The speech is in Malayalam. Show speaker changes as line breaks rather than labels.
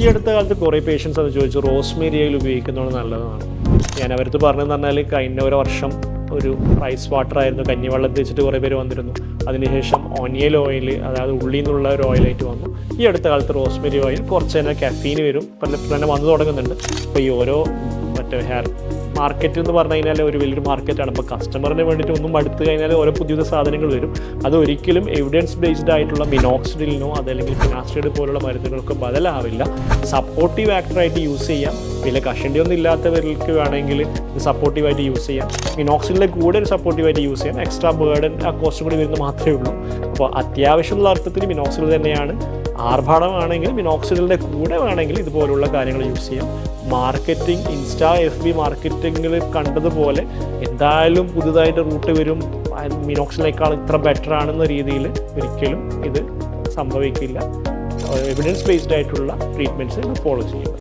ഈ അടുത്ത കാലത്ത് കുറേ പേഷ്യൻസ് അത് ചോദിച്ചു റോസ്മേരി ഓയിൽ ഉപയോഗിക്കുന്നത് നല്ലതാണ്. ഞാൻ അവരടുത്ത് പറഞ്ഞതെന്ന് പറഞ്ഞാൽ കഴിഞ്ഞ ഒരു വർഷം ഒരു റൈസ് വാട്ടർ ആയിരുന്നു കഞ്ഞിവെള്ളം തേച്ചിട്ട് കുറേ പേര് വന്നിരുന്നു. അതിനുശേഷം ഓനിയൽ ഓയിൽ അതായത് ഉള്ളിൽ നിന്നുള്ള ഒരു ഓയിലായിട്ട് വന്നു. ഈ അടുത്ത കാലത്ത് റോസ്മേരി ഓയിൽ കുറച്ച് തന്നെ കഫീന് വരും. പല തന്നെ വന്നു തുടങ്ങുന്നുണ്ട്. അപ്പോൾ ഈ ഓരോ മറ്റേ ഹെയർ മാർക്കറ്റ് എന്ന് പറഞ്ഞു കഴിഞ്ഞാൽ ഒരു വലിയൊരു മാർക്കറ്റാണ് അപ്പോൾ കസ്റ്റമറിന് വേണ്ടിയിട്ട് ഒന്നും അടുത്ത് കഴിഞ്ഞാൽ ഓരോ പുതിയ പുതിയ സാധനങ്ങൾ വരും. അത് ഒരിക്കലും എവിഡൻസ് ബേസ്ഡ് ആയിട്ടുള്ള മിനോക്സിഡിലിനോ അതല്ലെങ്കിൽ ഫിനാസ്റ്റൈഡ് പോലുള്ള മരുന്നുകൾക്ക് ബദലാവില്ല. സപ്പോർട്ടീവ് ആക്ടറായിട്ട് യൂസ് ചെയ്യാം. പിന്നെ കഷണ്ടി ഒന്നും ഇല്ലാത്തവർക്ക് വേണമെങ്കിൽ സപ്പോർട്ടീവായിട്ട് യൂസ് ചെയ്യാം. മിനോക്സിഡിന്റെ കൂടെ ഒരു സപ്പോർട്ടീവായിട്ട് യൂസ് ചെയ്യാം. എക്സ്ട്രാ ബേർഡൻ ആ കോസ്റ്റ് കൂടി വരുന്നത് മാത്രമേ ഉള്ളൂ. അപ്പോൾ അത്യാവശ്യമുള്ള അർത്ഥത്തിൽ മിനോക്സിഡിൽ തന്നെയാണ്. ആർഭാടമാണെങ്കിൽ മിനോക്സിലിന്റെ കൂടെ വേണമെങ്കിൽ ഇതുപോലുള്ള കാര്യങ്ങൾ യൂസ് ചെയ്യാം. മാർക്കറ്റിംഗ് ഇൻസ്റ്റാ എഫ് ബി മാർക്കറ്റിങ്ങിൽ കണ്ടതുപോലെ എന്തായാലും പുതുതായിട്ട് റൂട്ട് വരും. മിനോക്സിനേക്കാൾ ഇത്ര ബെറ്റർ ആണെന്ന രീതിയിൽ ഒരിക്കലും ഇത് സംഭവിക്കില്ല. എവിഡൻസ് ബേസ്ഡ് ആയിട്ടുള്ള ട്രീറ്റ്മെന്റ്സ് ഫോളോ ചെയ്യും.